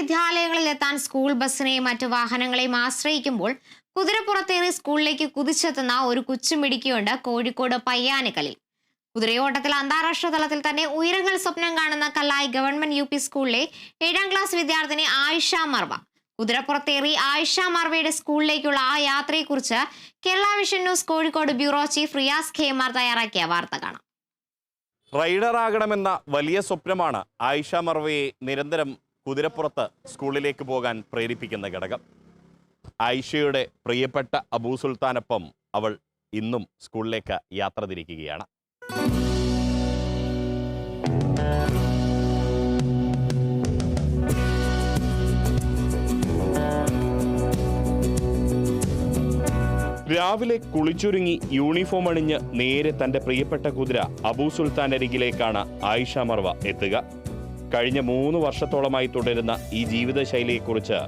വിദ്യാലയങ്ങളിൽ എത്താൻ സ്കൂൾ ബസ്സിനെയും മറ്റു വാഹനങ്ങളെയും ആശ്രയിക്കുമ്പോൾ കുതിരപ്പുറത്തേറി സ്കൂളിലേക്ക് കുതിച്ചെത്തുന്ന ഒരു കുച്ചുമിടിക്കുണ്ട് കോഴിക്കോട് പയ്യാനിക്കലിൽ. കുതിരയോട്ടത്തിൽ അന്താരാഷ്ട്ര തലത്തിൽ തന്നെ ഉയരങ്ങൾ സ്വപ്നം കാണുന്ന കല്ലായി ഗവൺമെന്റ് യു സ്കൂളിലെ ഏഴാം ക്ലാസ് വിദ്യാർത്ഥിനി ആയിഷ മർവ. കുതിരപ്പുറത്തേറി ആയിഷ മർവയുടെ സ്കൂളിലേക്കുള്ള ആ യാത്രയെക്കുറിച്ച് Kerala vision news Kozhikode bureau chief Riyas K M R തയ്യാറാക്കിയ വാർത്ത കാണാം. റൈഡറാകണമെന്ന വലിയ സ്വപ്നമാണ് ആയിഷ മർവയെ നിരന്തരം കുതിരപ്പുറത്ത് സ്കൂളിലേക്ക് പോകാൻ പ്രേരിപ്പിക്കുന്ന ഘടകം. ആയിഷയുടെ പ്രിയപ്പെട്ട അബൂ സുൽത്താനൊപ്പം അവൾ ഇന്നും സ്കൂളിലേക്ക് യാത്ര തിരിക്കുകയാണ്. രാവിലെ കുളിച്ചൊരുങ്ങി യൂണിഫോം അണിഞ്ഞ് നേരെ തന്റെ പ്രിയപ്പെട്ട കുതിര അബൂ സുൽത്താൻ അരികിലേക്കാണ് ആയിഷ മർവ എത്തുക. കഴിഞ്ഞ മൂന്ന് വർഷത്തോളമായി തുടരുന്ന ഈ ജീവിതശൈലിയെക്കുറിച്ച്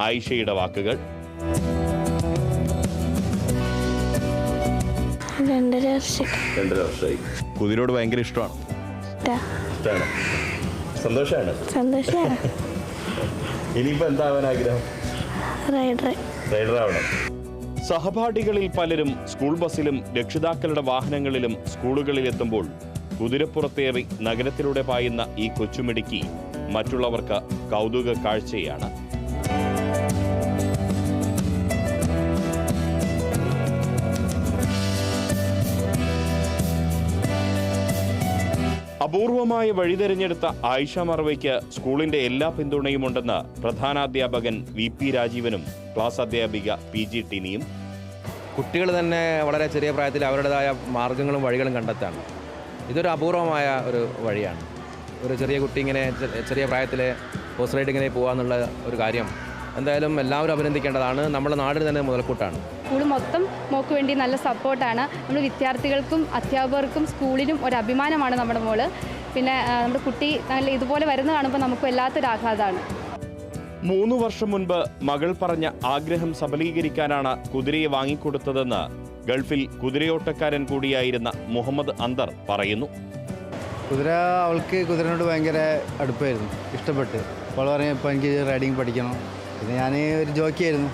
ആയിഷയുടെ വാക്കുകൾ. രണ്ടര വർഷമായി. കുതിരയോട് ഭയങ്കര ഇഷ്ടമാണ്. ഇതാ, ഇഷ്ടമാണ് സന്തോഷമാണ് സന്തോഷമാണ് ഇനിയിപ്പോ എന്താവാൻ ആഗ്രഹം? റൈഡർ റൈഡർ ആവണം. സഹപാഠികളിൽ പലരും സ്കൂൾ ബസ്സിലും രക്ഷിതാക്കളുടെ വാഹനങ്ങളിലും സ്കൂളുകളിൽ എത്തുമ്പോൾ കുതിരപ്പുറത്തേറി നഗരത്തിലൂടെ പായുന്ന ഈ കൊച്ചുമിടുക്കി മറ്റുള്ളവർക്ക് കൗതുക കാഴ്ചയാണ്. അപൂർവമായ വഴി തെരഞ്ഞെടുത്ത ആയിഷ മർവയ്ക്ക് സ്കൂളിന്റെ എല്ലാ പിന്തുണയും ഉണ്ടെന്ന് പ്രധാനാധ്യാപകൻ വി പി രാജീവനും ക്ലാസ് അധ്യാപിക പി ജി ടിനിയും. കുട്ടികൾ തന്നെ വളരെ ചെറിയ പ്രായത്തിൽ അവരുടേതായ മാർഗങ്ങളും വഴികളും കണ്ടെത്താണ് ഇതൊരു അപൂർവമായ ഒരു വഴിയാണ്. ഒരു ചെറിയ കുട്ടി ഇങ്ങനെ ചെറിയ പ്രായത്തിൽ ഹോസ് റൈഡിങ്ങിനെ പോകാമെന്നുള്ള ഒരു കാര്യം എന്തായാലും എല്ലാവരും അഭിനന്ദിക്കേണ്ടതാണ്. നമ്മുടെ നാടിന് തന്നെ മുതൽക്കൂട്ടാണ്. സ്കൂൾ മൊത്തം മോക്ക് വേണ്ടി നല്ല സപ്പോർട്ടാണ്. നമ്മൾ വിദ്യാർത്ഥികൾക്കും അധ്യാപകർക്കും സ്കൂളിനും ഒരു അഭിമാനമാണ് നമ്മുടെ മോൾ. പിന്നെ നമ്മുടെ കുട്ടി നല്ല ഇതുപോലെ വരുന്ന കാണുമ്പോൾ നമുക്ക് വല്ലാത്തൊരു ആഘാതമാണ്. മൂന്ന് വർഷം മുൻപ് മകൾ പറഞ്ഞ ആഗ്രഹം സബലീകരിക്കാനാണ് കുതിരയെ വാങ്ങിക്കൊടുത്തതെന്ന് ഗൾഫിൽ കുതിരയോട്ടക്കാരൻ കൂടിയായിരുന്ന മുഹമ്മദ് അന്തർ പറയുന്നു. കുതിര അവൾക്ക് കുതിരനോട് ഭയങ്കര അടുപ്പായിരുന്നു ഇഷ്ടപ്പെട്ട്. അവൾ പറഞ്ഞു ഇപ്പോൾ എനിക്ക് റൈഡിങ് പഠിക്കണം. പിന്നെ ഞാൻ ഒരു ജോക്കിയായിരുന്നു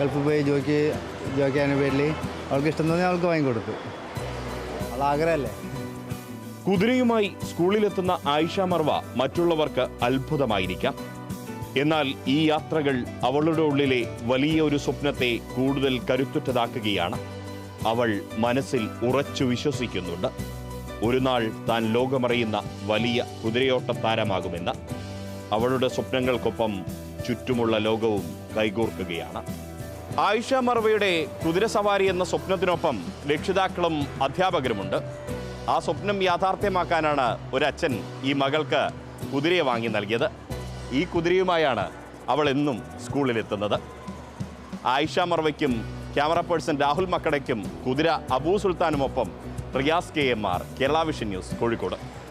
ഗൾഫിൽ പോയി ജോക്കി ജോക്കിയാന്റെ പേരിൽ അവൾക്ക് ഇഷ്ടം തോന്നി അവൾക്ക് വാങ്ങിക്കൊടുത്തു അവൾ ആഗ്രഹമല്ലേ? കുതിരയുമായി സ്കൂളിലെത്തുന്ന ആയിഷ മർവ മറ്റുള്ളവർക്ക് അത്ഭുതമായിരിക്കാം. എന്നാൽ ഈ യാത്രകൾ അവളുടെ ഉള്ളിലെ വലിയ ഒരു സ്വപ്നത്തെ കൂടുതൽ കരുത്തുറ്റതാക്കുകയാണ്. അവൾ മനസ്സിൽ ഉറച്ചു വിശ്വസിക്കുന്നുണ്ട്. ഒരു നാൾ താൻ ലോകമറിയുന്ന വലിയ കുതിരയോട്ട താരമാകുമെന്ന് അവളുടെ സ്വപ്നങ്ങൾക്കൊപ്പം ചുറ്റുമുള്ള ലോകവും കൈകോർക്കുകയാണ്. ആയിഷ മർവയുടെ കുതിരസവാരി എന്ന സ്വപ്നത്തിനൊപ്പം രക്ഷിതാക്കളും അധ്യാപകരുമുണ്ട്. ആ സ്വപ്നം യാഥാർത്ഥ്യമാക്കാനാണ് ഒരച്ഛൻ ഈ മകൾക്ക് കുതിരയെ വാങ്ങി നൽകിയത്. ഈ കുതിരയുമായാണ് അവൾ എന്നും സ്കൂളിലെത്തുന്നത്. ആയിഷ മർവയ്ക്കും ക്യാമറ പേഴ്സൺ രാഹുൽ മക്കടയ്ക്കും കുതിര Abu സുൽത്താനുമൊപ്പം Riyas K M R Kerala vision news Kozhikode.